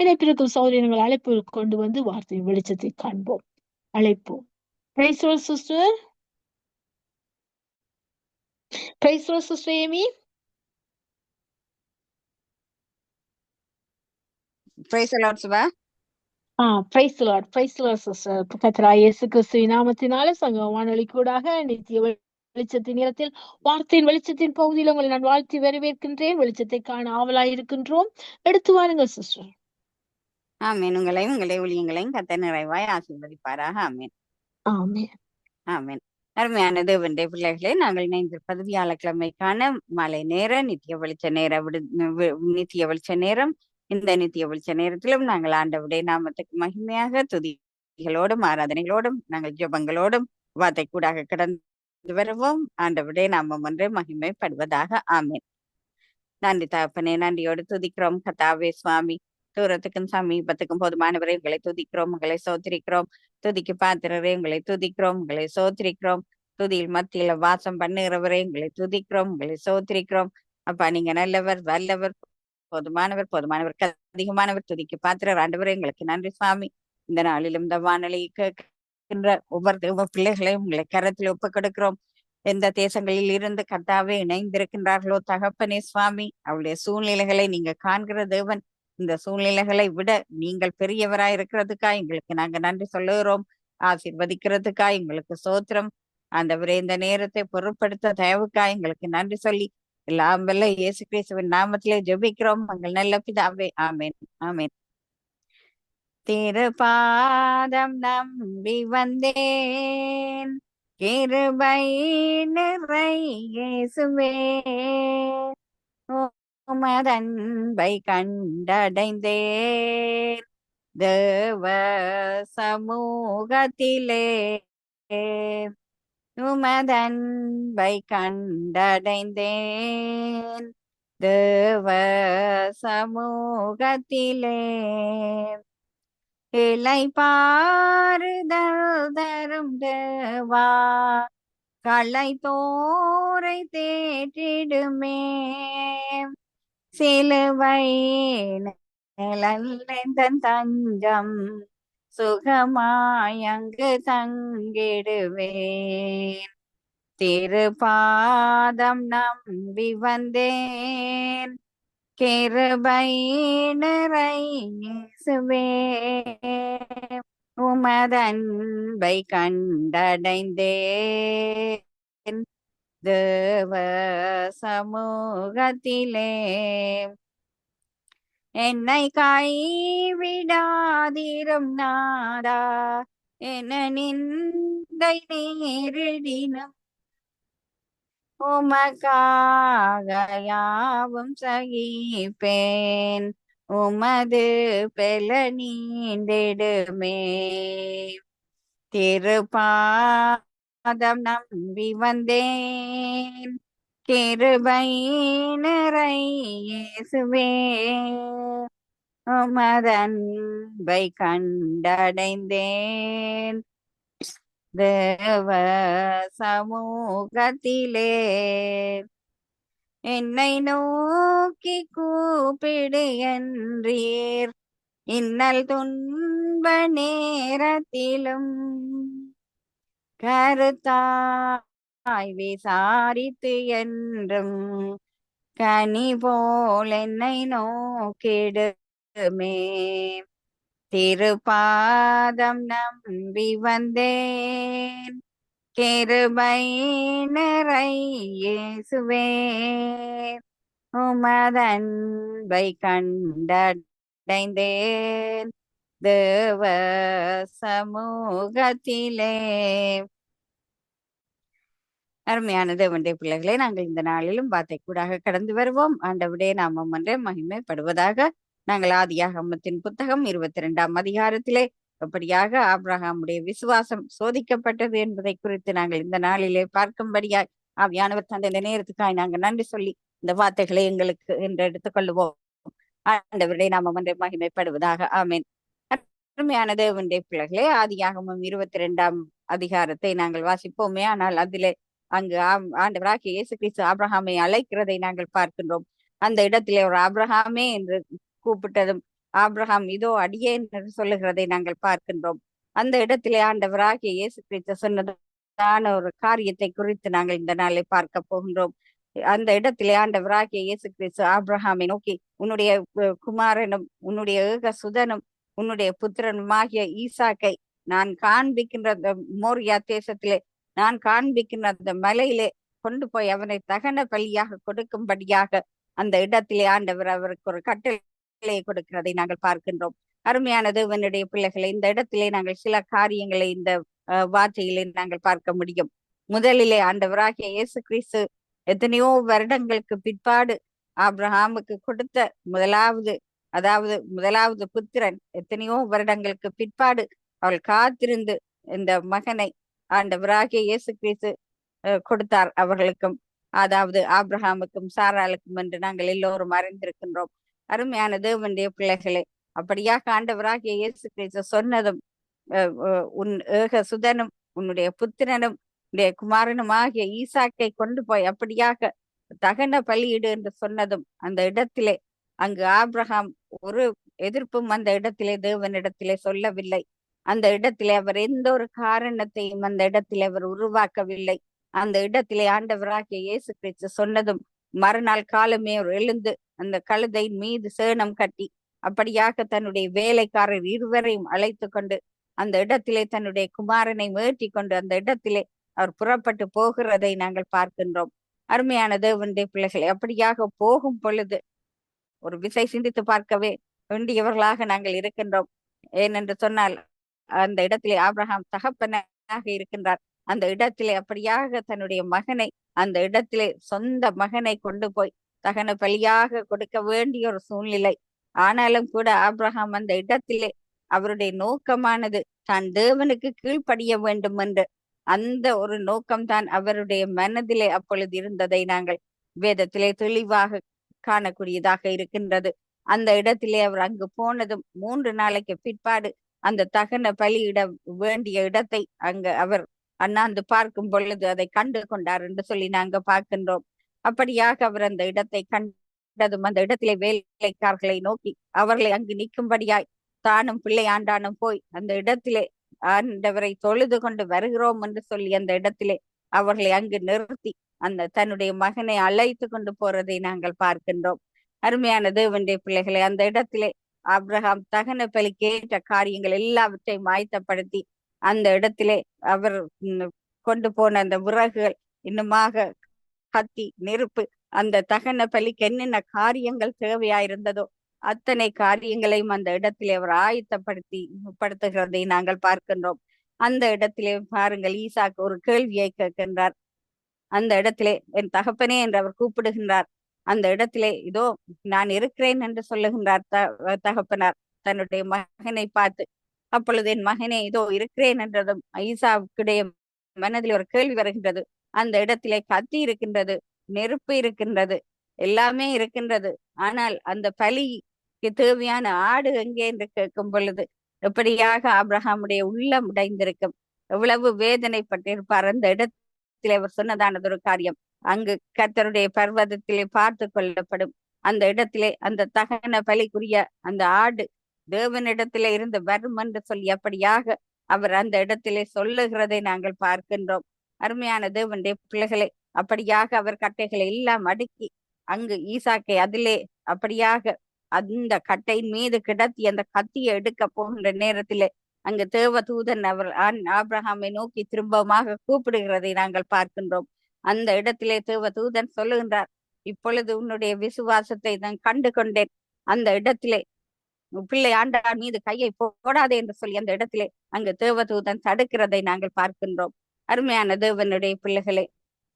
இணைப்பிருக்கும் சௌரியங்கள் அழைப்பு கொண்டு வந்து வார்த்தையின் வெளிச்சத்தை காண்போம். அழைப்போம். Lord, sister. Amy. Praise lord Subha ஆ praise lord praise lord sister கத்தராய் இயேசு கிறிஸ்துவின் நாமத்தினாலே சங்க வானொலி கூடாக நித்திய வெளிச்சத்தின் நேரத்தில் வார்த்தையின் வெளிச்சத்தின் பகுதியில் உங்களை நான் வாழ்த்தி வரவேற்கின்றேன். வெளிச்சத்தை காண ஆவலாய் இருக்கின்றோம் எடுத்து வாருங்கள் சிஸ்டர் ஆமேன். உங்களையும் உங்களை ஊழியங்களையும் கத்த நிறைவாய் ஆசீர்வதிப்பாராக. ஆமேன். ஆமே ஆமேன். அருமையான தேவனுடைய பிள்ளைகளே நாங்கள் இணைந்திருப்பது வியாழக்கிழமைக்கான மாலை நேர நித்திய வெளிச்ச நேர விடு நித்திய வெளிச்ச நேரம். இந்த நித்திய வெளிச்ச நேரத்திலும் நாங்கள் ஆண்டவுடைய நாமத்துக்கு மகிமையாக துதிகளோடும் ஆராதனைகளோடும் நாங்கள் ஜெபங்களோடும் வார்த்தை கூடாக கடந்து வருவோம். ஆண்டவுடைய நாமம் ஒன்றே மகிமைப்படுவதாக. ஆமேன். நன்றி தகப்பனே நன்றியோடு துதிக்கிறோம். கத்தாவே சுவாமி. தூரத்துக்கும் சமீபத்துக்கும் போதுமானவரை உங்களை துதிக்கிறோம் உங்களை சோத்திரிக்கிறோம். துதிக்கு பாத்திரரே உங்களை துதிக்கிறோம் உங்களை சோத்திரிக்கிறோம். துதியில் மத்தியில வாசம் பண்ணுகிறவரே உங்களை துதிக்கிறோம் உங்களை சோத்திரிக்கிறோம். அப்பா நீங்க நல்லவர் வல்லவர் போதுமானவர் போதுமானவர் அதிகமானவர். துதிக்கு பாத்திரர் ஆண்டவரே எங்களுக்கு நன்றி சுவாமி. இந்த நாளிலும் இந்த வானொலி கேட்கின்ற ஒவ்வொரு பிள்ளைகளையும் உங்களை கரத்தில் ஒப்பு கொடுக்கிறோம் எந்த தேசங்களில் இருந்து கர்த்தாவே இணைந்திருக்கின்றார்களோ தகப்பனே சுவாமி அவருடைய சூழ்நிலைகளை நீங்க காண்கிற தேவன். இந்த சூழ்நிலைகளை விட நீங்கள் பெரியவராய் இருக்கிறதுக்கா? எங்களுக்கு நாங்க நன்றி சொல்லுகிறோம். ஆசிர்வதிக்கிறதுக்கா? எங்களுக்கு சோத்திரம் ஆண்டவரே இந்த நேரத்தை பொருட்படுத்த தயவுக்கா? எங்களுக்கு நன்றி சொல்லி எல்லாம் வல்ல இயேசு கிறிஸ்துவின் நாமத்திலே ஜெபிக்கிறோம். எங்கள் நல்ல பிதாவே. ஆமேன். ஆமேன். திருபாதம் நம்பி வந்தேன். கிருபை நிறை இயேசுவே. உமதன்பை கண்டடைந்தேன். தேவ சமூகத்திலே உமதன்பை கண்டடைந்தேன். தேவ சமூகத்திலே இலை பாறுதல் தரும் தேவா களை தோரை தேற்றிடுமே. சிலுவை தஞ்சம் சுகமாயங்கு தங்கிடுவேன். திருபாதம் நம்பி வந்தேன். கிருபை நிறை உமதன்பை கண்டடைந்தேன். தேவ சமூகத்திலே என்னை கைவிடாதிரும் நாடா என நிந்தை நேரிடினும் உமக்காக யாவும் சகிப்பேன். உமது பெல நீண்டிடுமே. திருப்பா பாதம் நம்பி வந்தேன். கிருபை நிறையேசுவே உமதன்பை கண்டடைந்தேன். தேவ சமூகத்திலே என்னை நோக்கி கூப்பிடு என்றீர் இன்னல் துன்ப நேரத்திலும் கருத்தாய் விசாரித்து என்றும் கனி போல் என்னை நோக்கிடுமே திருப்பாதம் நம்பி வந்தேன். கிருபை நிறையேசுவே உமதன்பை கண்டடைந்தேன். தேவ சமூகத்திலே அருமையான தேவனுடைய பிள்ளைகளை நாங்கள் இந்த நாளிலும் வார்த்தை கூடாக கடந்து வருவோம். ஆண்டவுடைய நாமம் ஒன்றே மகிமைப்படுவதாக. நாங்கள் ஆதியாகமத்தின் புத்தகம் இருபத்தி ரெண்டாம் அதிகாரத்திலே எப்படியாக ஆபிரகாமுடைய விசுவாசம் சோதிக்கப்பட்டது என்பதை குறித்து நாங்கள் இந்த நாளிலே பார்க்கும்படியாய் ஆவியானவர் தந்த இந்த நேரத்துக்காய் நாங்கள் நன்றி சொல்லி இந்த வார்த்தைகளை எங்களுக்கு என்று எடுத்துக்கொள்வோம் ஆண்டவருடைய நாமம் ஒன்றை மகிமைப்படுவதாக. ஆமேன். அருமையான தேவனுடைய பிள்ளைகளே. ஆதியாகமும் இருபத்தி ரெண்டாம் அதிகாரத்தை நாங்கள் வாசிப்போமே. ஆனால் அதிலே அங்கு ஆம்- ஆண்டவராகிய இயேசு கிறிஸ்து ஆப்ரஹாமை அழைக்கிறதை நாங்கள் பார்க்கின்றோம். அந்த இடத்திலே ஒரு ஆப்ரஹாமே என்று கூப்பிட்டதும் ஆப்ரஹாம் இதோ அடியே என்று சொல்லுகிறதை நாங்கள் பார்க்கின்றோம். அந்த இடத்திலே ஆண்டவராகிய இயேசு கிறிஸ்து சொன்னதான ஒரு காரியத்தை குறித்து நாங்கள் இந்த நாளை பார்க்க போகின்றோம். அந்த இடத்திலே ஆண்டவராகிய இயேசு கிறிஸ்து ஆப்ரஹாமை நோக்கி உன்னுடைய குமாரனும் உன்னுடைய ஏக சுதனும் உன்னுடைய புத்திரனுமாகிய ஈசாக்கை நான் காண்பிக்கின்ற அந்த மோரியா தேசத்திலே நான் காண்பிக்கின்ற அந்த மலையிலே கொண்டு போய் அவனை தகன பலியாக கொடுக்கும்படியாக அந்த இடத்திலே ஆண்டவர் அவருக்கு ஒரு கட்டளையை கொடுக்கிறதை நாங்கள் பார்க்கின்றோம். அருமையான தேவனுடைய பிள்ளைகளை இந்த இடத்திலே நாங்கள் சில காரியங்களை இந்த வார்த்தையிலே நாங்கள் பார்க்க முடியும். முதலிலே ஆண்டவராகிய இயேசு கிறிஸ்து எத்தனையோ வருடங்களுக்கு பிற்பாடு ஆப்ரஹாமுக்கு கொடுத்த முதலாவது அதாவது முதலாவது புத்திரன் எத்தனையோ வருடங்களுக்கு பிற்பாடு அவள் காத்திருந்து இந்த மகனை ஆண்டவராகிய இயேசு கிறிஸ்து கொடுத்தார் அவர்களுக்கும் அதாவது ஆப்ரஹாமுக்கும் சாராளுக்கும் என்று நாங்கள் எல்லோரும் அறிந்திருக்கின்றோம். அருமையான தேவனுடைய பிள்ளைகளே அப்படியாக ஆண்டவராகிய இயேசு கிறிஸ்து சொன்னதும் உன் ஏக சுதனும் உன்னுடைய புத்திரனும் உன்னுடைய குமாரனும் ஆகிய ஈசாக்கை கொண்டு போய் அப்படியாக தகன பலியிடு என்று சொன்னதும் அந்த இடத்திலே அங்கு ஆப்ரஹாம் ஒரு எதிர்ப்பும் அந்த இடத்திலே தேவனிடத்திலே சொல்லவில்லை. அந்த இடத்திலே அவர் எந்த ஒரு காரணத்தையும் அந்த இடத்திலே அவர் உருவாக்கவில்லை. அந்த இடத்திலே ஆண்டவராகிய இயேசு கிறிஸ்து சொன்னதும் மறுநாள் காலமே அவர் எழுந்து அந்த கழுதையின் மீது சேணம் கட்டி அப்படியாக தன்னுடைய வேலைக்காரர் இருவரையும் அழைத்து கொண்டு அந்த இடத்திலே தன்னுடைய குமாரனை மேட்டி கொண்டு அந்த இடத்திலே அவர் புறப்பட்டு போகிறதை நாங்கள் பார்க்கின்றோம். அருமையான தேவனுடைய பிள்ளைகளை அப்படியாக போகும் பொழுது ஒரு விசை சிந்தித்து பார்க்கவே வேண்டியவர்களாக நாங்கள் இருக்கின்றோம். ஏனென்று சொன்னால் அந்த இடத்திலே ஆப்ரஹாம் தகப்பனாக இருக்கின்றார். அந்த இடத்திலே அப்படியாக தன்னுடைய மகனை அந்த இடத்திலே சொந்த மகனை கொண்டு போய் தகன பலியாக கொடுக்க வேண்டிய ஒரு சூழ்நிலை. ஆனாலும் கூட ஆபிரகாம் அந்த இடத்திலே அவருடைய நோக்கமானது தான் தேவனுக்கு கீழ்ப்படிய வேண்டும் என்று. அந்த ஒரு நோக்கம்தான் அவருடைய மனதிலே அப்பொழுது இருந்ததை நாங்கள் வேதத்திலே தெளிவாக காணக்கூடியதாக இருக்கின்றது. அந்த இடத்திலே அவர் அங்கு போனதும் மூன்று நாளைக்கு பிற்பாடு அந்த தகன பலியிட வேண்டிய இடத்தை அங்க அவர் அண்ணாந்து பார்க்கும் பொழுது அதை கண்டு கொண்டார் என்று சொல்லி நாங்க பார்க்கின்றோம். அப்படியாக அவர் அந்த இடத்தை கண்டதும் அந்த இடத்திலே வேலைக்காரர்களை நோக்கி அவர்களை அங்கு நிற்கும்படியாய் தானும் பிள்ளை ஆண்டானும் போய் அந்த இடத்திலே ஆண்டவரை தொழுது கொண்டு வருகிறோம் என்று சொல்லி அந்த இடத்திலே அவர்களை அங்கு நிறுத்தி அந்த தன்னுடைய மகனை அழைத்து கொண்டு போறதை நாங்கள் பார்க்கின்றோம். அருமையான தேவனுடைய பிள்ளைகளை அந்த இடத்திலே அப்ரஹாம் தகன பலி கேட்ட காரியங்கள் எல்லாவற்றையும் ஆயத்தப்படுத்தி அந்த இடத்திலே அவர் கொண்டு போன அந்த விறகுகள் இன்னுமாக கத்தி நெருப்பு அந்த தகன பலிக்கு என்னென்ன காரியங்கள் தேவையாயிருந்ததோ அத்தனை காரியங்களையும் அந்த இடத்திலே அவர் ஆயத்தப்படுத்தி படுத்துகிறதை நாங்கள் பார்க்கின்றோம். அந்த இடத்திலே பாருங்கள் ஈசாக்கு ஒரு கேள்வியை கேட்கின்றார். அந்த இடத்திலே என் தகப்பனே என்று அவர் கூப்பிடுகின்றார். அந்த இடத்திலே இதோ நான் இருக்கிறேன் என்று சொல்லுகின்றார் த தகப்பனார். தன்னுடைய மகனை பார்த்து அப்பொழுது என் மகனே இதோ இருக்கிறேன் என்றதும் ஐசாவுக்குடைய மனதில் ஒரு கேள்வி வருகின்றது. அந்த இடத்திலே கத்தி இருக்கின்றது நெருப்பு இருக்கின்றது எல்லாமே இருக்கின்றது. ஆனால் அந்த பலிக்கு தேவையான ஆடு எங்கே என்று கேட்கும் பொழுது எப்படியாக அப்ரஹாமுடைய உள்ளம் உடைந்திருக்கும். எவ்வளவு வேதனைப்பட்டிருப்பார் அந்த இடத்திலே. அவர் சொன்னதானது ஒரு காரியம். அங்கு கர்த்தருடைய பர்வதத்திலே பார்த்து கொள்ளப்படும். அந்த இடத்திலே அந்த தகன பலிக்குரிய அந்த ஆடு தேவனிடத்திலே இருந்து வரும் என்று சொல்லி அப்படியாக அவர் அந்த இடத்திலே சொல்லுகிறதை நாங்கள் பார்க்கின்றோம். அருமையான தேவனுடைய பிள்ளைகளை அப்படியாக அவர் கட்டைகளை எல்லாம் அடுக்கி அங்கு ஈசாக்கை அதிலே அப்படியாக அந்த கட்டையின் மீது கிடத்தி அந்த கத்தியை எடுக்க போகின்ற நேரத்திலே அங்கு தேவதூதன் அவர் ஆப்ரஹாமை ஆபிரகாமை நோக்கி திரும்பமாக கூப்பிடுகிறதை நாங்கள் பார்க்கின்றோம். அந்த இடத்திலே தேவதூதன் சொல்லுகின்றார் இப்பொழுது உன்னுடைய விசுவாசத்தை நான் கண்டு கொண்டேன் அந்த இடத்திலே பிள்ளை ஆண்டான் மீது கையை போடாதே என்று சொல்லி அந்த இடத்திலே அங்கு தேவதூதன் தடுக்கிறதை நாங்கள் பார்க்கின்றோம். அருமையான தேவனுடைய பிள்ளைகளே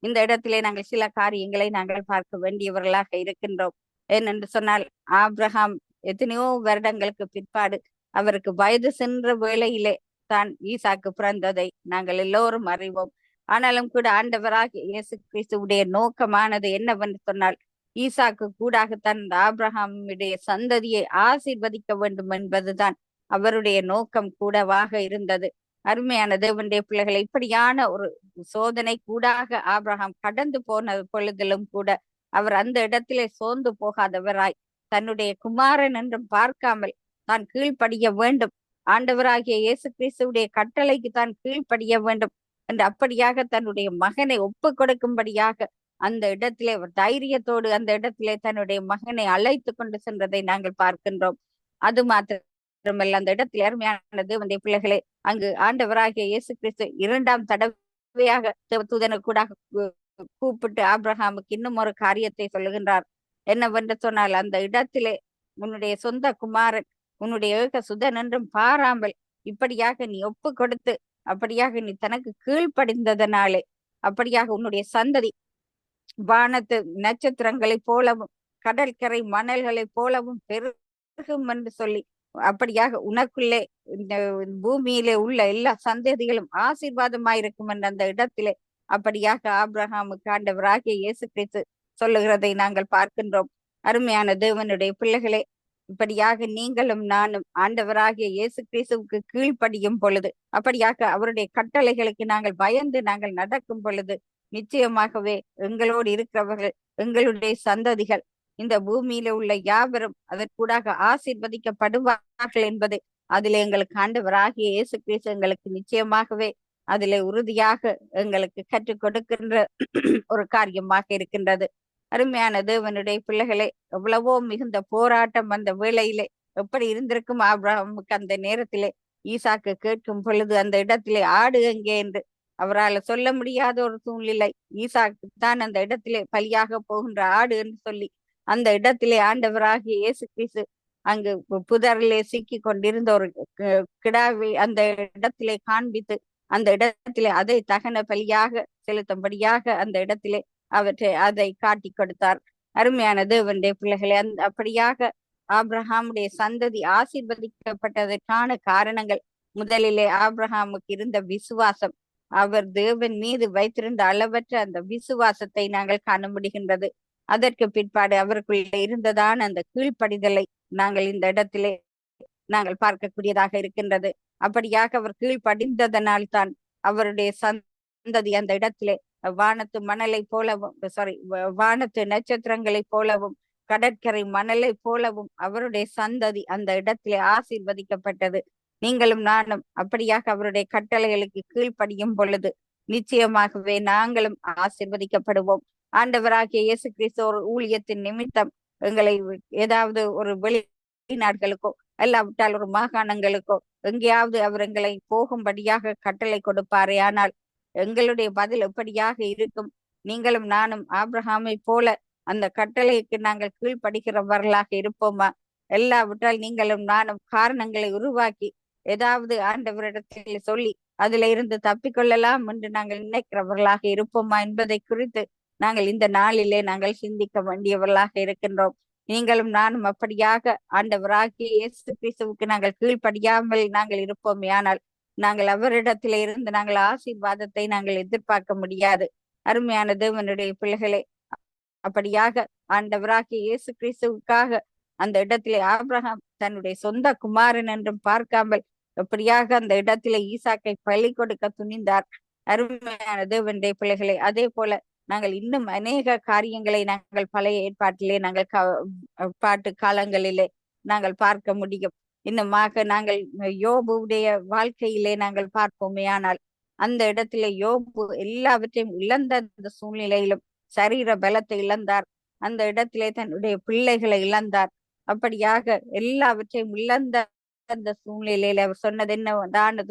இந்த இடத்திலே நாங்கள் சில காரியங்களை நாங்கள் பார்க்க வேண்டியவர்களாக இருக்கின்றோம். ஏனென்று சொன்னால் ஆப்ரஹாம் எத்தனையோ வருடங்களுக்கு பிற்பாடு அவருக்கு வயது சென்ற வேளையிலே தான் ஈசாக்கு பிறந்ததை நாங்கள் எல்லோரும் அறிவோம். ஆனாலும் கூட ஆண்டவராக இயேசு கிறிஸ்துவுடைய நோக்கமானது என்னவென்று சொன்னால் ஈசாக்கு கூடாக தன் ஆபிரகாமுடைய சந்ததியை ஆசீர்வதிக்க வேண்டும் என்பதுதான் அவருடைய நோக்கம் கூடவாக இருந்தது. அருமையான தேவனுடைய பிள்ளைகளை இப்படியான ஒரு சோதனை கூடாக ஆபிரகாம் கடந்து போன பொழுதிலும் கூட அவர் அந்த இடத்திலே சோர்ந்து போகாதவராய் தன்னுடைய குமாரன் என்றும் பார்க்காமல் தான் கீழ்ப்படிய வேண்டும். ஆண்டவராகிய இயேசு கிறிஸ்துடைய கட்டளைக்கு தான் கீழ்ப்படிய வேண்டும். என்று அப்படியாக தன்னுடைய மகனை ஒப்பு கொடுக்கும்படியாக அந்த இடத்திலே அவர் தைரியத்தோடு அந்த இடத்திலே தன்னுடைய மகனை அழைத்து கொண்டு சென்றதை நாங்கள் பார்க்கின்றோம். அது மாத்திரமல்ல அந்த இடத்தில் அருமையான தேவனுடைய பிள்ளைகளே அங்கு ஆண்டவராகிய இயேசு கிறிஸ்து இரண்டாம் தடவையாக தூதன கூட கூப்பிட்டு ஆப்ரஹாமுக்கு இன்னும் ஒரு காரியத்தை சொல்லுகின்றார். என்னவென்று சொன்னால் அந்த இடத்திலே உன்னுடைய சொந்த குமாரன் உன்னுடைய ஏக சுதன் என்றும் பாராமல் இப்படியாக நீ ஒப்பு கொடுத்து அப்படியாக நீ தனக்கு கீழ்ப்படிந்ததனாலே அப்படியாக உன்னுடைய சந்ததி வானத்து நட்சத்திரங்களைப் போலவும் கடற்கரை மணல்களைப் போலவும் பெருகும் என்று சொல்லி அப்படியாக உனக்குள்ளே இந்த பூமியிலே உள்ள எல்லா சந்ததிகளும் ஆசீர்வாதமாயிருக்கும் என்ற அந்த இடத்திலே அப்படியாக ஆப்ரஹாமுக்கு ஆண்டவராகிய இயேசு கிறிஸ்து சொல்லுகிறதை நாங்கள் பார்க்கின்றோம். அருமையான தேவனுடைய பிள்ளைகளே இப்படியாக நீங்களும் நானும் ஆண்டவராகிய இயேசு கிறிஸ்துவுக்கு கீழ்ப்படியும் பொழுது அப்படியாக அவருடைய கட்டளைகளுக்கு நாங்கள் பயந்து நாங்கள் நடக்கும் பொழுது நிச்சயமாகவே எங்களோடு இருக்கிறவர்கள் எங்களுடைய சந்ததிகள் இந்த பூமியில உள்ள யாவரும் அதற்கூடாக ஆசீர்வதிக்கப்படுவார்கள் என்பது அதில் எங்களுக்கு ஆண்டவராகிய இயேசு கிறிஸ்து எங்களுக்கு நிச்சயமாகவே அதிலே உறுதியாக எங்களுக்கு கற்றுக் கொடுக்கின்ற ஒரு காரியமாக இருக்கின்றது. அருமையான தேவனுடைய பிள்ளைகளே எவ்வளவோ மிகுந்த போராட்டம் அந்த வேளையிலே எப்படி இருந்திருக்கும் ஆப்ரஹாமுக்கு அந்த நேரத்திலே? ஈசாக்கு கேட்கும் பொழுது அந்த இடத்திலே ஆடு எங்கே என்று அவரால் சொல்ல முடியாத ஒரு சூழ்நிலை. ஈசாக்கு தான் அந்த இடத்திலே பலியாக போகின்ற ஆடு என்று சொல்லி அந்த இடத்திலே ஆண்டவராகிய இயேசு கிறிஸ்து அங்கு புதரிலே சிக்கி கொண்டிருந்த ஒரு கிடாவை அந்த இடத்திலே காண்பித்து அந்த இடத்திலே அதை தகன பலியாக செலுத்தும்படியாக அந்த இடத்திலே அவற்றை அதை காட்டி கொடுத்தார். அருமையான தேவனுடைய பிள்ளைகளை அந்த அப்படியாக ஆப்ரஹாமுடைய சந்ததி ஆசீர்வதிக்கப்பட்டதற்கான காரணங்கள். முதலிலே ஆப்ரஹாமுக்கு இருந்த விசுவாசம் அவர் தேவன் மீது வைத்திருந்த அளவற்ற அந்த விசுவாசத்தை நாங்கள் காண முடிகின்றது. அதற்கு பிற்பாடு அவருக்குள்ளே இருந்ததான அந்த கீழ்ப்படிதலை நாங்கள் இந்த இடத்திலே நாங்கள் பார்க்கக்கூடியதாக இருக்கின்றது. அப்படியாக அவர் கீழ்ப்படிந்ததனால் தான் அவருடைய வந்தது அந்த இடத்திலே. வானத்து மணலை போலவும் சாரி வானத்து நட்சத்திரங்களை போலவும் கடற்கரை மணலை போலவும் அவருடைய சந்ததி அந்த இடத்திலே ஆசீர்வதிக்கப்பட்டது. நீங்களும் நானும் அப்படியாக அவருடைய கட்டளைகளுக்கு கீழ்ப்படியும் பொழுது நிச்சயமாகவே நாங்களும் ஆசிர்வதிக்கப்படுவோம். ஆண்டவராகிய இயேசு கிறிஸ்து ஒரு ஊழியத்தின் நிமித்தம் எங்களை ஏதாவது ஒரு வெளிநாடுகளுக்கோ அல்லாவிட்டால் ஒரு மாகாணங்களுக்கோ எங்கேயாவது அவர் எங்களை போகும்படியாக கட்டளை கொடுப்பாரே. ஆனால் எங்களுடைய பதில் எப்படியாக இருக்கும்? நீங்களும் நானும் ஆப்ரஹாமை போல அந்த கட்டளைக்கு நாங்கள் கீழ்ப்படுகிறவர்களாக இருப்போமா? எல்லாவற்றால் நீங்களும் நானும் காரணங்களை உருவாக்கி ஏதாவது ஆண்டவரிடத்தில் சொல்லி அதுல இருந்து தப்பிக்கொள்ளலாம் என்று நாங்கள் நினைக்கிறவர்களாக இருப்போமா என்பதை குறித்து நாங்கள் இந்த நாளிலே நாங்கள் சிந்திக்க வேண்டியவர்களாக இருக்கின்றோம். நீங்களும் நானும் அப்படியாக ஆண்டவராகிய இயேசு கிறிஸ்துவுக்கு நாங்கள் கீழ்ப்படியாமல் நாங்கள் இருப்போமே. ஆனால் நாங்கள் அவரிடத்திலே இருந்து நாங்கள் ஆசீர்வாதத்தை நாங்கள் எதிர்பார்க்க முடியாது. அருமையான தேவனுடைய பிள்ளைகளே அப்படியாக ஆண்டவராகிய இயேசு கிறிஸ்துவுக்காக அந்த இடத்திலே ஆப்ரஹாம் தன்னுடைய சொந்த குமாரன் என்றும் பார்க்காமல் எப்படியாக அந்த இடத்திலே ஈசாக்கை பள்ளி கொடுக்க துணிந்தார். அருமையான தேவனுடைய பிள்ளைகளை அதே போல நாங்கள் இன்னும் அநேக காரியங்களை நாங்கள் பழைய ஏற்பாட்டிலே நாங்கள் பாட்டு காலங்களிலே நாங்கள் பார்க்க முடியும். இன்னுமாக நாங்கள் யோபுடைய வாழ்க்கையிலே நாங்கள் பார்ப்போமே. ஆனால் அந்த இடத்துல யோபு எல்லாவற்றையும் இழந்த அந்த சூழ்நிலையிலும் சரீர பலத்தை இழந்தார். அந்த இடத்திலே தன்னுடைய பிள்ளைகளை இழந்தார். அப்படியாக எல்லாவற்றையும் இழந்த அந்த சூழ்நிலையில அவர் சொன்னது என்ன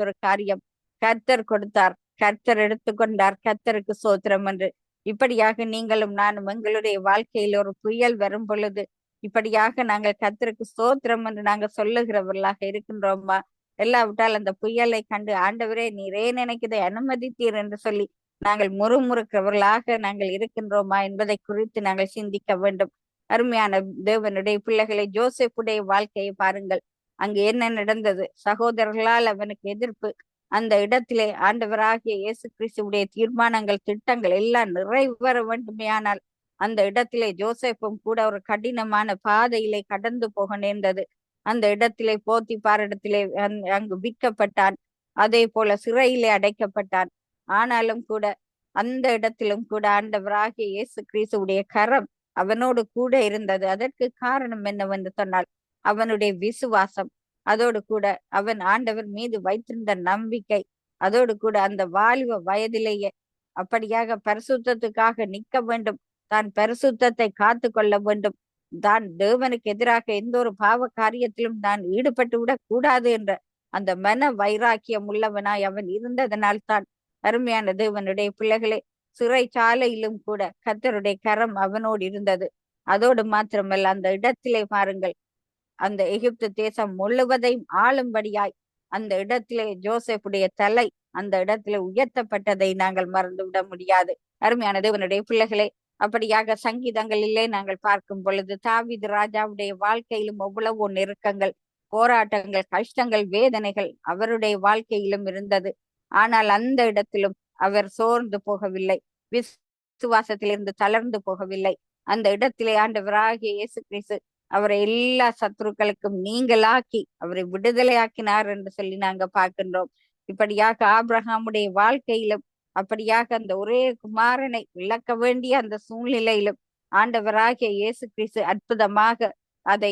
ஒரு காரியம். கர்த்தர் கொடுத்தார். கர்த்தர் எடுத்துக்கொண்டார் கர்த்தருக்கு சோத்திரம் என்று. இப்படியாக நீங்களும் நானும் எங்களுடைய வாழ்க்கையில் ஒரு புயல் வரும் பொழுது இப்படியாக நாங்கள் கத்திருக்கு சோத்திரம் என்று நாங்கள் சொல்லுகிறவர்களாக இருக்கின்றோமா? எல்லாவிட்டால் அந்த புயலை கண்டு ஆண்டவரே நீரே நினைக்கதை அனுமதித்தீர்? என்று சொல்லி நாங்கள் முறுமுறுக்கிறவர்களாக நாங்கள் இருக்கின்றோமா என்பதை குறித்து நாங்கள் சிந்திக்க வேண்டும். அருமையான தேவனுடைய பிள்ளைகளை ஜோசப்புடைய வாழ்க்கையை பாருங்கள். அங்கு என்ன நடந்தது? சகோதரர்களால் அவனுக்கு எதிர்ப்பு. அந்த இடத்திலே ஆண்டவராகிய இயேசு கிறிஸ்துடைய தீர்மானங்கள் திட்டங்கள் எல்லாம் நிறைவேற வேண்டுமே ஆனால் அந்த இடத்திலே ஜோசப்பும் கூட ஒரு கடினமான பாதையிலே கடந்து போக நேர்ந்தது. அந்த இடத்திலே போத்தி பாரிடத்திலே அங்கு விற்கப்பட்டான். அதே போல சிறையிலே அடைக்கப்பட்டான். ஆனாலும் கூட அந்த இடத்திலும் கூட ஆண்டவராகிய இயேசு கிறிஸ்துடைய கரம் அவனோடு கூட இருந்தது. அதற்கு காரணம் என்னவென்று சொன்னால் அவனுடைய விசுவாசம். அதோடு கூட அவன் ஆண்டவர் மீது வைத்திருந்த நம்பிக்கை. அதோடு கூட அந்த வாலிப வயதிலேயே அப்படியாக பரிசுத்தத்துக்காக நிற்க வேண்டும். தான் பரிசுத்தத்தை காத்து கொள்ள வேண்டும். தான் தேவனுக்கு எதிராக எந்த ஒரு பாவ காரியத்திலும் தான் ஈடுபட்டு விடக் கூடாது என்ற அந்த மன வைராக்கியம் உள்ளவனாய் அவன் இருந்ததனால் தான் அருமையான தேவனுடைய பிள்ளைகளே சிறைச்சாலையிலும் கூட கத்தருடைய கரம் அவனோடு இருந்தது. அதோடு மாத்திரமல்ல அந்த இடத்திலே பாருங்கள் அந்த எகிப்து தேசம் முழுவதையும் ஆளும்படியாய் அந்த இடத்திலே ஜோசப்புடைய தலை அந்த இடத்திலே உயர்த்தப்பட்டதை நாங்கள் மறந்துவிட முடியாது. அருமையான தேவனுடைய பிள்ளைகளே அப்படியாக சங்கீதங்களிலே நாங்கள் பார்க்கும் பொழுது தாவித் ராஜாவுடைய வாழ்க்கையிலும் எவ்வளவோ நெருக்கங்கள் போராட்டங்கள் கஷ்டங்கள் வேதனைகள் அவருடைய வாழ்க்கையிலும் இருந்தது. ஆனால் அந்த இடத்திலும் அவர் சோர்ந்து போகவில்லை. விசுவாசத்திலிருந்து தளர்ந்து போகவில்லை. அந்த இடத்திலே ஆண்டவராகிய இயேசு கிறிஸ்து அவரை எல்லா சத்துருக்களுக்கும் நீங்களாக்கி அவரை விடுதலையாக்கினார் என்று சொல்லி நாங்க பார்க்கின்றோம். இப்படியாக ஆப்ரஹாமுடைய வாழ்க்கையிலும் அப்படியாக அந்த ஒரே குமாரனை இழக்க வேண்டிய அந்த சூழ்நிலையிலும் ஆண்டவராகிய இயேசு கிறிஸ்து அற்புதமாக அதை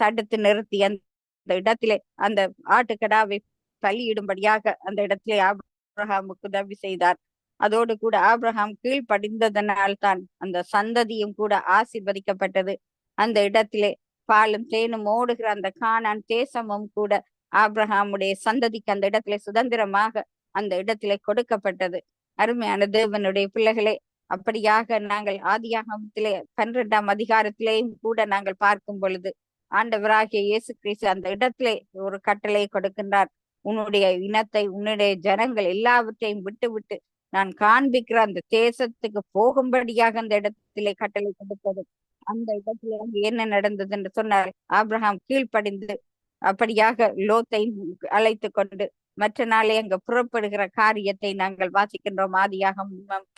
தடுத்து நிறுத்தி அந்த இடத்திலே அந்த ஆட்டுக்கடாவை பலியிடும்படியாக அந்த இடத்திலே ஆப்ரஹாமுக்கு உதவி செய்தார். அதோடு கூட ஆபிரகாம் கீழ்ப்படிந்ததனால் தான் அந்த சந்ததியும் கூட ஆசிர்வதிக்கப்பட்டது. அந்த இடத்திலே பாலும் தேனும் ஓடுகிற அந்த காணான் தேசமும் கூட ஆப்ரஹாமுடைய சந்ததிக்கு அந்த இடத்திலே சுதந்திரமாக அந்த இடத்திலே கொடுக்கப்பட்டது. அருமையான தேவனுடைய பிள்ளைகளே அப்படியாக நாங்கள் ஆதியாகமத்திலே பன்னிரெண்டாம் அதிகாரத்திலேயும் கூட நாங்கள் பார்க்கும் பொழுது ஆண்டவராகிய இயேசு கிறிஸ்து அந்த இடத்திலே ஒரு கட்டளை கொடுக்கின்றார். உன்னுடைய இனத்தை உன்னுடைய ஜனங்கள் எல்லாவற்றையும் விட்டு விட்டு நான் காண்பிக்கிற அந்த தேசத்துக்கு போகும்படியாக அந்த இடத்திலே கட்டளை கொடுத்தது. அந்த இடத்துல என்ன நடந்தது என்று சொன்னார் ஆப்ரஹாம் கீழ்ப்படிந்து அப்படியாக லோத்தை அழைத்து கொண்டு மற்ற நாளே அங்கு புறப்படுகிற காரியத்தை நாங்கள் வாசிக்கின்றோம். ஆதியாக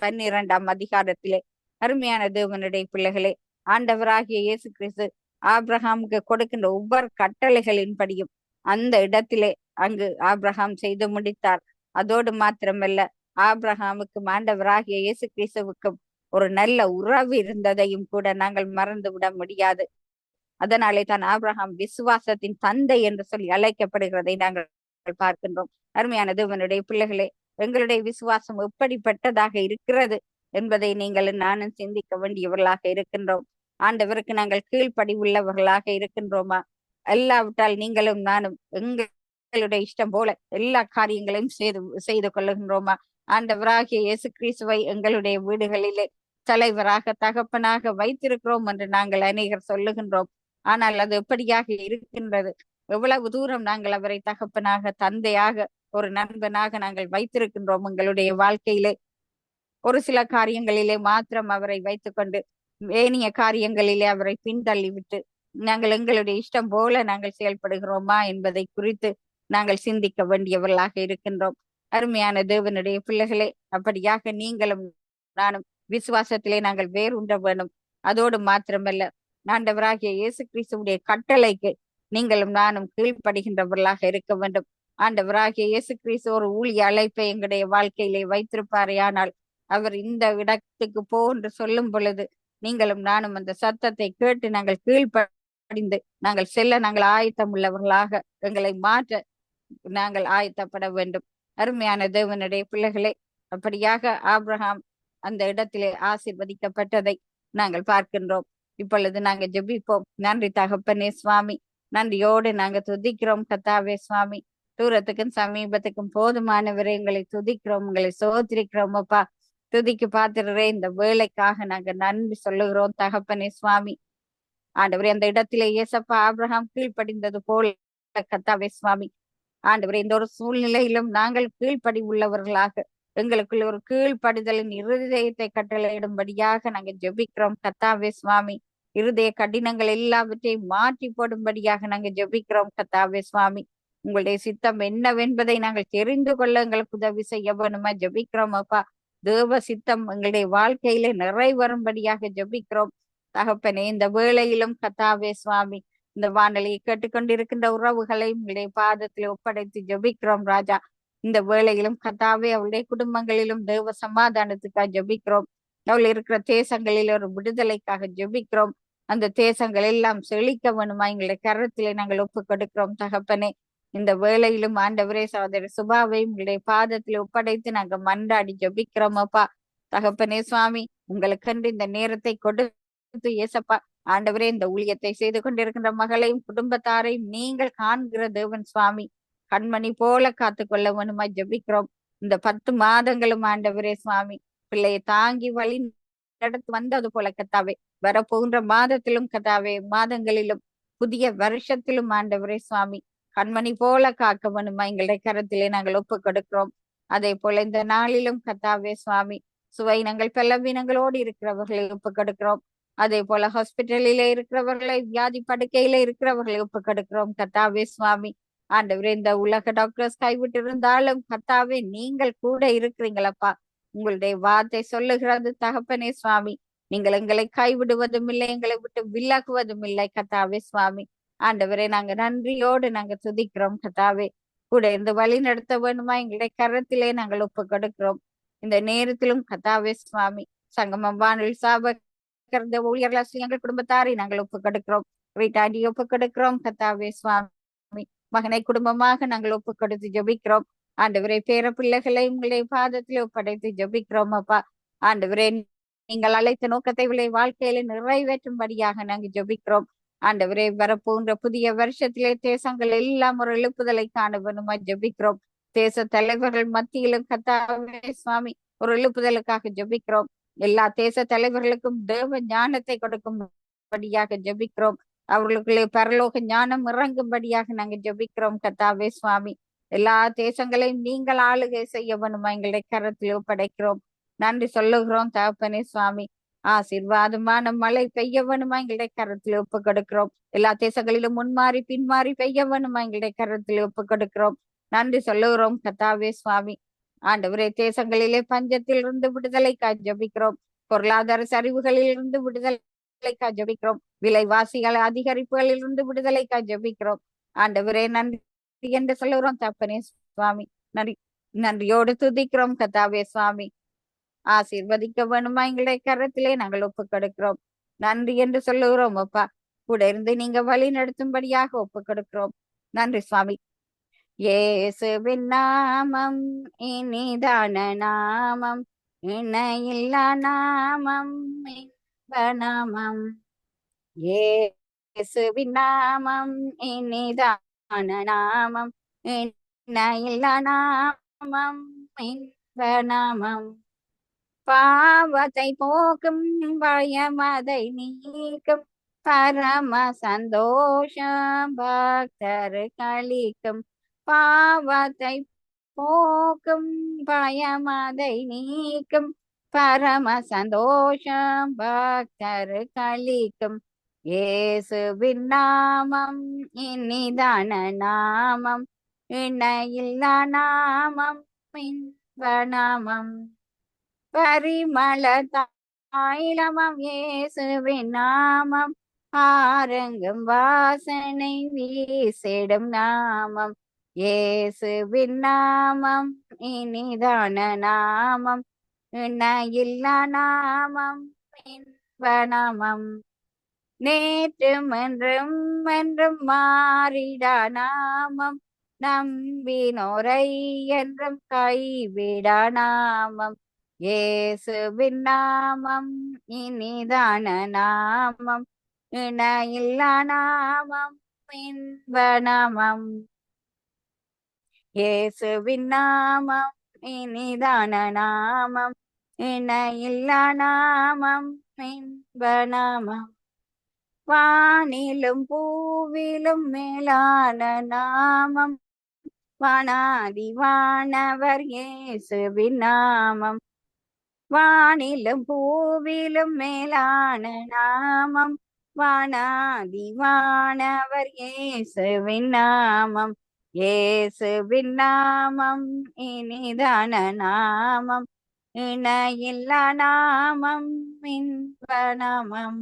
பன்னிரண்டாம் அதிகாரத்திலே. அருமையான தேவனுடைய பிள்ளைகளே ஆண்டவராகிய இயேசு கிறிஸ்து ஆப்ரஹாமுக்கு கொடுக்கின்ற ஒவ்வொரு கட்டளைகளின்படியும் அந்த இடத்திலே அங்கு ஆப்ரஹாம் செய்து முடித்தார். அதோடு மாத்திரமல்ல ஆப்ரஹாமுக்கும் ஆண்டவராகிய இயேசு கிறிஸ்துவுக்கும் ஒரு நல்ல உறவு இருந்ததையும் கூட நாங்கள் மறந்து விட முடியாது. அதனாலே தான் ஆபிரகாம் விசுவாசத்தின் தந்தை என்று சொல்லி அழைக்கப்படுகிறதை நாங்கள் பார்க்கின்றோம். அருமையான தேவனுடைய பிள்ளைகளே எங்களுடைய விசுவாசம் எப்படிப்பட்டதாக இருக்கிறது என்பதை நீங்கள் நானும் சிந்திக்க வேண்டியவர்களாக இருக்கின்றோம். ஆண்டவருக்கு நாங்கள் கீழ்ப்படி உள்ளவர்களாக இருக்கின்றோமா? எல்லாவிட்டால் நீங்களும் நானும் எங்களுடைய இஷ்டம் போல எல்லா காரியங்களையும் செய்து செய்து கொள்ளுகின்றோமா? ஆண்டவராகிய இயேசு கிறிஸ்துவை எங்களுடைய வீடுகளிலே தலைவராக தகப்பனாக வைத்திருக்கிறோம் என்று நாங்கள் அநேகர் சொல்லுகின்றோம். ஆனால் அது எப்படியாக இருக்கின்றது? எவ்வளவு தூரம் நாங்கள் அவரை தகப்பனாக தந்தையாக ஒரு நண்பனாக நாங்கள் வைத்திருக்கின்றோம் எங்களுடைய வாழ்க்கையிலே. ஒரு சில காரியங்களிலே மாத்திரம் அவரை வைத்துக்கொண்டு ஏனைய காரியங்களிலே அவரை பின்தள்ளிவிட்டு நாங்கள் எங்களுடைய இஷ்டம் போல நாங்கள் செயல்படுகிறோமா என்பதை குறித்து நாங்கள் சிந்திக்க வேண்டியவர்களாக இருக்கின்றோம். அருமையான தேவனுடைய பிள்ளைகளே அப்படியாக நீங்களும் நானும் விசுவாசத்திலே நாங்கள் வேறுண்ட வேணும். அதோடு மாத்திரமல்ல ஆண்டவராகிய இயேசு கிறிஸ்துவுடைய கட்டளைக்கு நீங்களும் நானும் கீழ்ப்படுகின்றவர்களாக இருக்க வேண்டும். ஆண்டவராகிய இயேசு கிறிஸ்து ஒரு ஊழிய அழைப்பை எங்களுடைய வாழ்க்கையிலே வைத்திருப்பாரே. ஆனால் அவர் இந்த இடத்துக்கு போ என்று சொல்லும் பொழுது நீங்களும் நானும் அந்த சத்தத்தை கேட்டு நாங்கள் கீழ்ப்படிந்து நாங்கள் செல்ல நாங்கள் ஆயத்தம் உள்ளவர்களாக எங்களை மாற்ற நாங்கள் ஆயத்தப்பட வேண்டும். அருமையான தேவனுடைய பிள்ளைகளே அப்படியாக ஆப்ரஹாம் அந்த இடத்திலே ஆசிர்வதிக்கப்பட்டதை நாங்கள் பார்க்கின்றோம். இப்பொழுது நாங்கள் ஜெபிப்போம். நன்றி தகப்பனே சுவாமி. நன்றியோடு நாங்க துதிக்கிறோம். கத்தாவே சுவாமி தூரத்துக்கும் சமீபத்துக்கும் போதுமானவரை எங்களை துதிக்கிறோம். உங்களை சோதரிக்கிறோம் அப்பா துதிக்கு பாத்திரரே இந்த வேலைக்காக நாங்க நன்றி சொல்லுகிறோம். தகப்பனே சுவாமி ஆண்டவரே அந்த இடத்திலே ஏசப்பா ஆப்ரஹாம் கீழ்ப்படிந்தது போல கத்தாவே சுவாமி ஆண்டவரே இந்த ஒரு சூழ்நிலையிலும் நாங்கள் கீழ்ப்படி உள்ளவர்களாக எங்களுக்குள்ள ஒரு கீழ்ப்படிதலின் இருதயத்தை கட்டளையிடும்படியாக நாங்க ஜெபிக்கிறோம். கத்தாவே சுவாமி இருதய கடினங்கள் எல்லாவற்றையும் மாற்றி போடும்படியாக நாங்க ஜெபிக்கிறோம் கத்தாவே சுவாமி. உங்களுடைய சித்தம் என்னவென்பதை நாங்கள் தெரிந்து கொள்ள எங்களுக்கு உதவி செய்ய வேணுமா ஜெபிக்கிறோம் அப்பா. தேவ சித்தம் எங்களுடைய வாழ்க்கையில நிறைவரும்படியாக ஜெபிக்கிறோம். தகப்பனே இந்த வேளையிலும் கத்தாவே சுவாமி இந்த வானொலியை கேட்டுக்கொண்டிருக்கின்ற உறவுகளை உங்களுடைய பாதத்தில் ஒப்படைத்து ஜெபிக்கிறோம் ராஜா. இந்த வேளையிலும் கத்தாவே அவளுடைய குடும்பங்களிலும் தேவ சமாதானத்துக்காக ஜெபிக்கிறோம். அவள் இருக்கிற தேசங்களில் ஒரு விடுதலைக்காக ஜெபிக்கிறோம். அந்த தேசங்கள் எல்லாம் செழிக்க வேணுமா எங்களுடைய கரத்திலே நாங்கள் ஒப்பு கொடுக்கிறோம் தகப்பனே. இந்த வேலையிலும் ஆண்டவரே சகோதரி சுபாவை உங்களுடைய பாதத்தில் ஒப்படைத்து நாங்க மன்றாடி ஜபிக்கிறோமப்பா தகப்பனே சுவாமி உங்களுக்கென்று இந்த நேரத்தை கொடுத்து ஏசப்பா ஆண்டவரே இந்த ஊழியத்தை செய்து கொண்டிருக்கின்ற மகளையும் குடும்பத்தாரையும் நீங்கள் காண்கிற தேவன் சுவாமி. கண்மணி போல காத்து கொள்ள வேணுமா ஜபிக்கிறோம். இந்த பத்து மாதங்களும் ஆண்டவரே சுவாமி பிள்ளையை தாங்கி வழி நடத்து வந்தது போல கத்தாவே. வரப்போகின்ற மாதத்திலும் கதாவே மாதங்களிலும் புதிய வருஷத்திலும் ஆண்டவரே சுவாமி கண்மணி போல காக்க வேணுமா எங்களுடைய கரத்திலே நாங்கள் ஒப்பு கொடுக்கிறோம் அதே போல இந்த நாளிலும் கத்தாவே சுவாமி சுவையினங்கள் பலவீனங்களோடு இருக்கிறவர்களை ஒப்பு கொடுக்கிறோம் அதே போல ஹாஸ்பிட்டலில இருக்கிறவர்களை வியாதி படுக்கையில இருக்கிறவர்களை ஒப்பு கொடுக்கிறோம் கத்தாவே சுவாமி ஆண்டவரே இந்த உலக டாக்டர்ஸ் கைவிட்டு இருந்தாலும் கத்தாவே நீங்கள் கூட இருக்கிறீங்களப்பா. உங்களுடைய வார்த்தை சொல்லுகிறது தகப்பனே சுவாமி. நீங்கள் எங்களை கைவிடுவதும் இல்லை எங்களை விட்டு விலகுவதும் இல்லை கத்தாவே சுவாமி. ஆண்டவரே நாங்க நன்றியோடு நாங்க துதிக்கிறோம் கத்தாவே கூட இருந்து வழி நடத்த வேணுமா எங்களுடைய கரத்திலே நாங்கள் ஒப்பு கொடுக்கிறோம் இந்த நேரத்திலும் கத்தாவே சுவாமி சங்கமம் வானொலி சாபக்கிறத ஊழியர்கள் எங்கள் குடும்பத்தாரை நாங்கள் ஒப்பு கொடுக்கிறோம் வீட்டாண்டி ஒப்பு கொடுக்கிறோம் கத்தாவே சுவாமி. மகனை குடும்பமாக நாங்கள் ஒப்பு கொடுத்து ஜபிக்கிறோம். ஆண்டவரே பேர பிள்ளைகளை உங்களுடைய பாதத்திலே ஒப்படைத்து ஜபிக்கிறோம் அப்பா. ஆண்டவரே நீங்கள் அழைத்த நோக்கத்தை விளை வாழ்க்கையில நிறைவேற்றும்படியாக நாங்கள் ஜபிக்கிறோம். ஆண்டவரே வரப்போன்ற புதிய வருஷத்திலே தேசங்கள் எல்லாம் ஒரு எழுப்புதலை காண வேணுமா ஜபிக்கிறோம். தேச தலைவர்கள் மத்தியிலும் கத்தாவே சுவாமி ஒரு எழுப்புதலுக்காக ஜபிக்கிறோம். எல்லா தேச தலைவர்களுக்கும் தேவ ஞானத்தை கொடுக்கும்படியாக ஜபிக்கிறோம். அவர்களுக்குள்ளே பரலோக ஞானம் இறங்கும்படியாக நாங்க ஜபிக்கிறோம். கத்தாவே சுவாமி எல்லா தேசங்களையும் நீங்கள் ஆளுகை செய்ய வேணுமா எங்களுடைய கரத்தில் ஒப்படைக்கிறோம். நன்றி சொல்லுகிறோம் தகப்பனே சுவாமி. ஆசீர்வாதமான மழை பெய்ய வேணுமா எங்களுடைய கரத்துல ஒப்பு கொடுக்கிறோம் எல்லா தேசங்களிலும் முன்மாறி பின்மாறி பெய்ய வேணுமா எங்களுடைய கரத்துல ஒப்பு கொடுக்கிறோம் நன்றி சொல்லுகிறோம் கத்தாவே சுவாமி. ஆண்டவரே தேசங்களிலே பஞ்சத்தில் இருந்து விடுதலைக்கா ஜபிக்கிறோம் பொருளாதார சரிவுகளில் இருந்து விடுதலைக்கா ஜபிக்கிறோம் விலைவாசிகள் அதிகரிப்புகளில் இருந்து விடுதலைக்காய் ஜபிக்கிறோம் ஆண்டவரே நன்றி என்று சொல்லுகிறோம் தப்பனே சுவாமி. நன்றி நன்றியோடு துதிக்கிறோம் கத்தாவே சுவாமி. ஆசீர்வதிக்க வேணுமா எங்களுடைய கரத்திலே நாங்கள் ஒப்பு கொடுக்கிறோம் நன்றி என்று சொல்லுகிறோம் அப்பா. கூட இருந்து நீங்க வழி நடத்தும்படியாக ஒப்பு கொடுக்கிறோம் நன்றி சுவாமி. ஏசுவின் நாமம் இனிதான நாமம் இணையில்லா நாமம் நாமம். ஏசுவின் நாமம் இனிதான நாமம் இணையில்லா நாமம் இன்ப நாமம். பாவத்தை போக்கும் பயமதை நீக்கும் பரம சந்தோஷம் பக்தர் கழிக்கும் பாவத்தை போக்கும் பயமதை நீக்கும் பரம சந்தோஷம் பக்தர் கழிக்கும் இயேசுவின் நாமம் இனிதான நாமம் இணையில்லா நாமம் இன்ப நாமம். பரிமள தாயிலமம் இயேசுவின் நாமம். ஆரங்கும் வாசனை வீசிடும் நாமம். இயேசுவின் நாமம் இனிதான நாமம். இணையில்லா நாமம் இன்ப நாமம். நேற்றும் என்றும் என்றும் மாறிடா நாமம். நம்பினோரை என்றும் கைவிடா நாமம். இயேசுவின் நாமம் இனிதான நாமம் இணையில்லா நாமம் இன்ப நாமம். இயேசுவின் நாமம் இனிதான நாமம் இணையில்லா நாமம் இன்ப நாமம். வானிலும் பூவிலும் மேலான நாமம் வானாதி வானவர் இயேசுவின் நாமம். வானிலும் பூவிலும் மேலான நாமம். வானாதி வானவர் இயேசுவின் நாமம். இயேசுவின் நாமம் இனிதான நாமம். இணையில்லா நாமம் இன்ப நாமம்.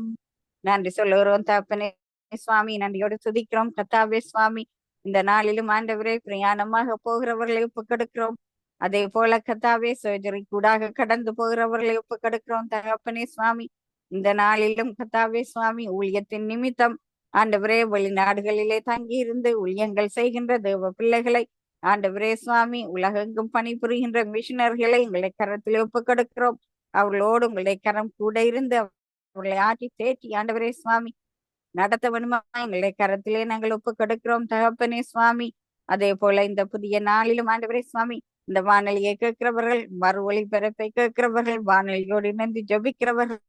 நன்றி சொல்லுகிறோம் தப்பனே சுவாமி நன்றியோடு துதிக்கிறோம். கத்தாவே சுவாமி இந்த நாளிலும் ஆண்டவரே பிரயாணமாக போகிறவர்களை ஒப்பு கொடுக்கிறோம். அதே போல கத்தாவே சர்ஜரி கூடாக கடந்து போகிறவர்களை ஒப்பு கெடுக்கிறோம் தகப்பனே சுவாமி. இந்த நாளிலும் கத்தாவே சுவாமி ஊழியத்தின் நிமித்தம் ஆண்டவரே வெளிநாடுகளிலே தங்கி இருந்து ஊழியங்கள் செய்கின்ற தேவ பிள்ளைகளை ஆண்டவரே சுவாமி உலகெங்கும் பணிபுரிகின்ற மிஷினர்களை எங்களை கரத்தில் ஒப்புக் கெடுக்கிறோம் அவர்களோடு உங்களுடைய கரம் கூட இருந்து அவர்களை ஆட்டி தேற்றி ஆண்டவரே சுவாமி நடத்த வேணுமா எங்களுடைய கரத்திலே நாங்கள் ஒப்பு கொடுக்கிறோம் தகப்பனே சுவாமி. அதே போல இந்த புதிய நாளிலும் ஆண்டவரே சுவாமி இந்த வானொலியை கேட்கிறவர்கள் மறு ஒளிபரப்பை கேட்கிறவர்கள் வானொலியோடு இணைந்து ஜபிக்கிறவர்கள்.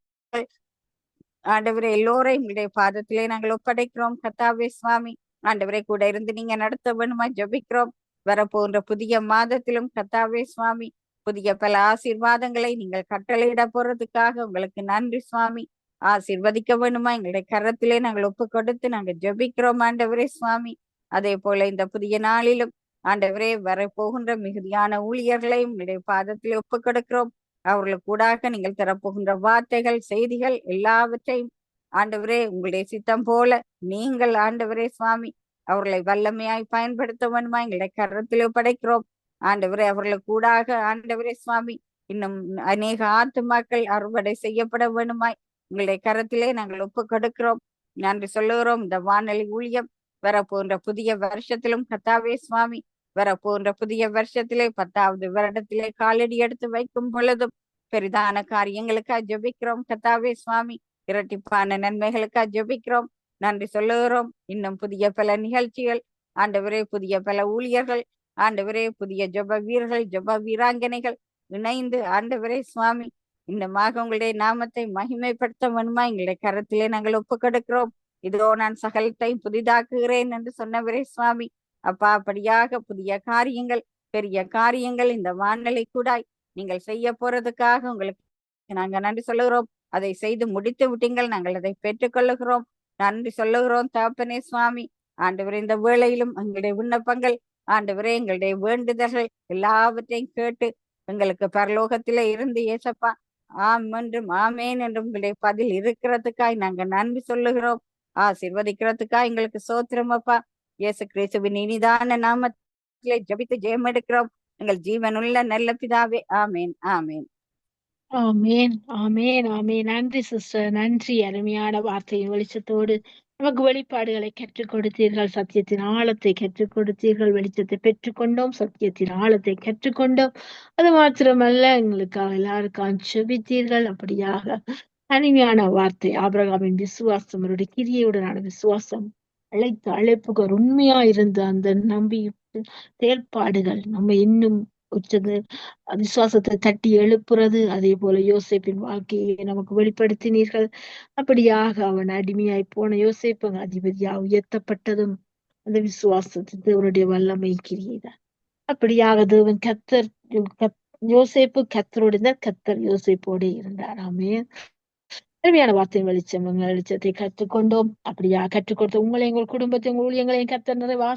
ஆண்டவரை எல்லோரையும் உங்களுடைய பாதத்திலே நாங்கள் ஒப்படைக்கிறோம். கத்தாவே சுவாமி ஆண்டவரை கூட இருந்து நீங்க நடத்த வேணுமா ஜபிக்கிறோம். வரப்போன்ற புதிய மாதத்திலும் கத்தாவே சுவாமி புதிய பல ஆசீர்வாதங்களை நீங்கள் கட்டளையிட போறதுக்காக உங்களுக்கு நன்றி சுவாமி. ஆசீர்வதிக்க வேணுமா எங்களுடைய கரத்திலே நாங்கள் ஒப்பு கொடுத்து நாங்கள் ஜபிக்கிறோம் ஆண்டவரே சுவாமி. அதே போல இந்த புதிய நாளிலும் ஆண்டவரே வரப்போகின்ற மிகுதியான ஊழியர்களை உங்களுடைய பாதத்தில் ஒப்பு கொடுக்கிறோம் அவர்களுக்கு கூடாக நீங்கள் தரப்போகின்ற வார்த்தைகள் செய்திகள் எல்லாவற்றையும் ஆண்டவரே உங்களுடைய சித்தம் போல நீங்கள் ஆண்டவரே சுவாமி அவர்களை வல்லமையாய் பயன்படுத்த வேணுமா எங்களுடைய கரத்தில் படைக்கிறோம் ஆண்டவரே அவர்களுக்கு கூடாக ஆண்டவரே சுவாமி இன்னும் அநேக ஆத்துமாக்கள் அறுவடை செய்யப்பட வேணுமாய் உங்களுடைய கரத்திலே நாங்கள் ஒப்பு கொடுக்கிறோம் நன்றி சொல்லுகிறோம். இந்த வானொலி ஊழியம் வரப்போன்ற புதிய வருஷத்திலும் கத்தாவே சுவாமி வரப்போன்ற புதிய வருஷத்திலே பத்தாவது வருடத்திலே காலடி எடுத்து வைக்கும் பொழுதும் பெரிதான காரியங்களுக்காக ஜெபிக்கிறோம். கத்தாவே சுவாமி இரட்டிப்பான நன்மைகளுக்காக ஜெபிக்கிறோம். நன்றி சொல்லுகிறோம். இன்னும் புதிய பல நிகழ்ச்சிகள். ஆண்டவரே புதிய பல ஊழியர்கள். ஆண்டவரே புதிய ஜப வீரர்கள் ஜப வீராங்கனைகள் இணைந்து. ஆண்டவரே சுவாமி இன்னமாக உங்களுடைய நாமத்தை மகிமைப்படுத்த வேணுமா எங்களுடைய கரத்திலே நாங்கள் ஒப்பு கொடுக்கிறோம் இதோ நான் சகலத்தையும் புதிதாக்குகிறேன் என்று சொன்னவரே சுவாமி. அப்பா அப்படியாக புதிய காரியங்கள் பெரிய காரியங்கள் இந்த வானிலை கூடாய். நீங்கள் செய்ய போறதுக்காக உங்களுக்கு நாங்க நன்றி சொல்லுகிறோம். அதை செய்து முடித்து விட்டீங்கள். நாங்கள் அதை பெற்றுக்கொள்ளுகிறோம் நன்றி சொல்லுகிறோம் தகப்பனே சுவாமி. ஆண்டவரே இந்த வேளையிலும் எங்களுடைய விண்ணப்பங்கள் ஆண்டவரே எங்களுடைய வேண்டுதல்கள் எல்லாவற்றையும் கேட்டு எங்களுக்கு பரலோகத்திலே இருந்து ஏசப்பா ஆம் என்றும் ஆமேன் என்றும் உங்களுடைய பதில் இருக்கிறதுக்காய் நாங்கள் நன்றி சொல்லுகிறோம். ஆசீர்வதிக்கிறதுக்காய் எங்களுக்கு சோத்திரம் அப்பா. இயேசு கிறிஸ்துவின் இனிதான நாமத்திலே ஜபித்து ஜெயம் எடுக்கிறோம் எங்கள் ஜீவனுள்ள நல்ல பிதாவே. ஆமேன் ஆமேன். ஆமேன் ஆமேன் ஆமேன். நன்றி சிஸ்டர். நன்றி. அருமையான வார்த்தையின் வெளிச்சத்தோடு நமக்கு வெளிப்பாடுகளை கற்றுக் கொடுத்தீர்கள். சத்தியத்தின் ஆழத்தை கற்றுக் கொடுத்தீர்கள். வெளிச்சத்தை பெற்றுக்கொண்டோம். சத்தியத்தின் ஆழத்தை கற்றுக்கொண்டோம். அது மாத்திரமல்ல எங்களுக்காக எல்லாருக்கும் செபித்தீர்கள் அப்படியாக தனிமையான வார்த்தை. ஆபிரகாமின் விசுவாசம் அவருடைய கிரியையுடனான விசுவாசம் அழைத்த அழைப்புகள் உண்மையா இருந்த அந்த நம்பி செயல்பாடுகள் நம்ம இன்னும் உச்சது விசுவாசத்தை தட்டி எழுப்புறது அதே போல யோசேப்பின் வாழ்க்கையை நமக்கு வெளிப்படுத்தினீர்கள். அப்படியாக அவன் அடிமையாய் போன யோசிப்பங்க அதிபதியாக அதிபதியா உயர்த்தப்பட்டதும் அந்த விசுவாசத்தை தேவனுடைய வல்லமை கிரியைதான். அப்படியாக தேவன் கத்தர் யோசிப்பு கத்தரோடு இருந்தார். கத்தர் யோசேப்போடு இருந்தார். ஆமே அருமையான வார்த்தையின் வெளிச்சம் வெளிச்சத்தை கற்றுக்கொண்டோம். அப்படியா கற்றுக் கொடுத்த உங்களை எங்கள் குடும்பத்தை உங்கள் ஊழியங்களையும் கத்த நிறைவா